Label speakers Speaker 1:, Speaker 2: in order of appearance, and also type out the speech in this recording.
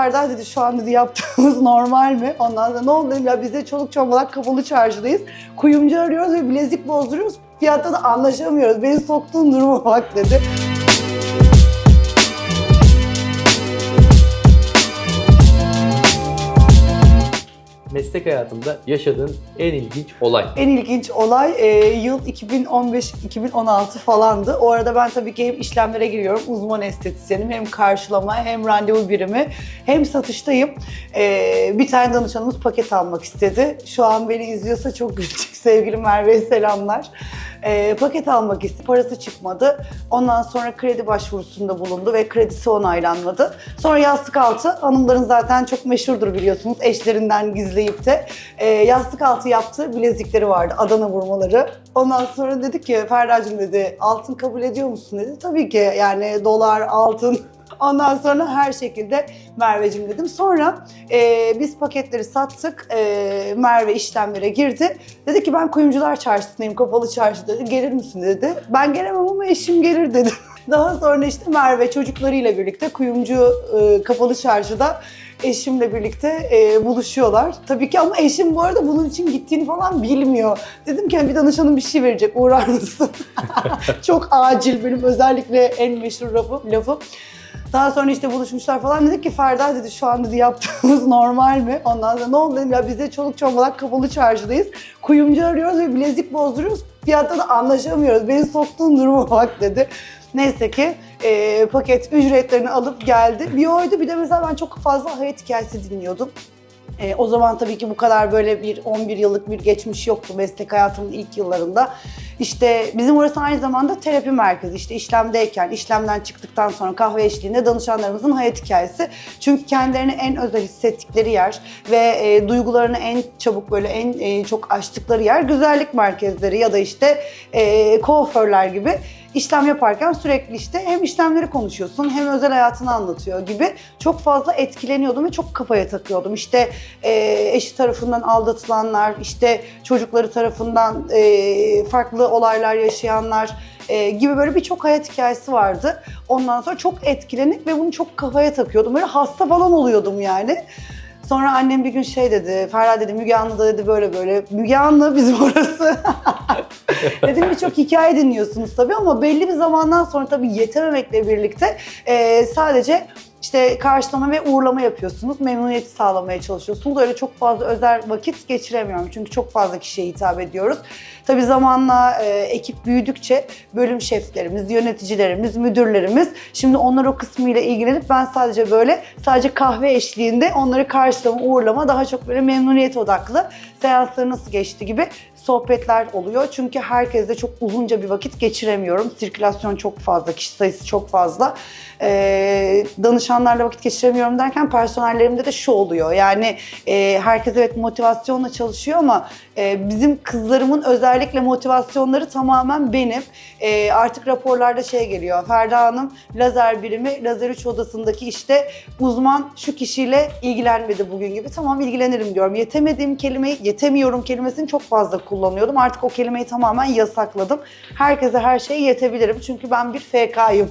Speaker 1: Ferda dedi şu an dedi yaptığımız normal mi? Ondan sonra ne oldu dedim ya biz de çoluk çomalak kapalı çarşıdayız. Kuyumcu arıyoruz ve bilezik bozduruyoruz. Fiyatta da anlaşamıyoruz. Beni soktuğun duruma bak dedi.
Speaker 2: Meslek hayatında yaşadığın en ilginç olay.
Speaker 1: En ilginç olay e, yıl 2015-2016 falandı. O arada ben tabii ki hem işlemlere giriyorum, uzman estetisyenim. Hem karşılama hem randevu birimi hem satıştayım. E, bir tane danışanımız paket almak istedi. Şu an beni izliyorsa çok gülecek sevgili Merve'ye selamlar. E, paket almak istedi, parası çıkmadı. Ondan sonra kredi başvurusunda bulundu ve kredisi onaylanmadı. Sonra yastık altı, hanımların zaten çok meşhurdur biliyorsunuz eşlerinden gizleyip de. E, yastık altı yaptığı bilezikleri vardı, Adana vurmaları. Ondan sonra dedi ki, Ferda'cığım dedi, altın kabul ediyor musun dedi. Tabii ki yani dolar, altın Ondan sonra her şekilde Merve'cim dedim. Sonra e, biz paketleri sattık. E, Merve işlemlere girdi. Dedi ki ben kuyumcular çarşısındayım, kapalı çarşı dedi. Gelir misin dedi. Ben gelemem ama eşim gelir dedi. Daha sonra işte Merve çocuklarıyla birlikte kuyumcu e, kapalı çarşıda eşimle birlikte e, buluşuyorlar. Tabii ki ama eşim bu arada bunun için gittiğini falan bilmiyor. Dedim ki "Hani bir danışanım bir şey verecek uğrar mısın? Çok acil benim özellikle en meşhur lafım. lafım. Daha sonra işte buluşmuşlar falan dedik ki Ferda dedi şu an dedi yaptığımız normal mi? Ondan sonra ne oldu dedim ya biz de çoluk çomalak kapalı çarşıdayız. Kuyumcu arıyoruz ve bilezik bozduruyoruz. Fiyatta da anlaşamıyoruz. Beni soktuğun duruma bak dedi. Neyse ki e, paket ücretlerini alıp geldi. Bir oydu bir de mesela ben çok fazla hayat hikayesi dinliyordum. E, o zaman tabii ki bu kadar böyle bir 11 yıllık bir geçmiş yoktu meslek hayatımın ilk yıllarında. İşte bizim orası aynı zamanda terapi merkezi. İşte işlemdeyken, işlemden çıktıktan sonra kahve eşliğinde danışanlarımızın hayat hikayesi. Çünkü kendilerini en özel hissettikleri yer ve e, duygularını en çabuk böyle en e, çok açtıkları yer güzellik merkezleri ya da işte e, kuaförler gibi işlem yaparken sürekli işte hem işlemleri konuşuyorsun hem özel hayatını anlatıyor gibi çok fazla etkileniyordum ve çok kafaya takıyordum. İşte e, eşi tarafından aldatılanlar, işte çocukları tarafından e, farklı olaylar yaşayanlar e, gibi böyle birçok hayat hikayesi vardı. Ondan sonra çok etkilenip ve bunu çok kafaya takıyordum. Böyle hasta falan oluyordum yani. Sonra annem bir gün şey dedi, Ferhat dedi Müge Anlı dedi böyle böyle. Müge Anlı bizim orası. Dedim birçok hikaye dinliyorsunuz tabii ama belli bir zamandan sonra tabii yetememekle birlikte e, sadece işte karşılama ve uğurlama yapıyorsunuz. Memnuniyeti sağlamaya çalışıyorsunuz. Öyle çok fazla özel vakit geçiremiyorum. Çünkü çok fazla kişiye hitap ediyoruz. Tabii zamanla e, ekip büyüdükçe bölüm şeflerimiz, yöneticilerimiz, müdürlerimiz şimdi onlar o kısmıyla ilgilenip ben sadece böyle sadece kahve eşliğinde onları karşılama, uğurlama daha çok böyle memnuniyet odaklı seansları nasıl geçti gibi sohbetler oluyor. Çünkü herkesle çok uzunca bir vakit geçiremiyorum. Sirkülasyon çok fazla, kişi sayısı çok fazla. Ee, danışanlarla vakit geçiremiyorum derken personellerimde de şu oluyor. Yani e, herkes evet motivasyonla çalışıyor ama e, bizim kızlarımın özellikle motivasyonları tamamen benim. E, artık raporlarda şey geliyor. Ferda Hanım lazer birimi, lazer 3 odasındaki işte uzman şu kişiyle ilgilenmedi bugün gibi. Tamam ilgilenirim diyorum. Yetemediğim kelimeyi, yetemiyorum kelimesini çok fazla kullanıyordum. Artık o kelimeyi tamamen yasakladım. Herkese her şeye yetebilirim. Çünkü ben bir FK'yım.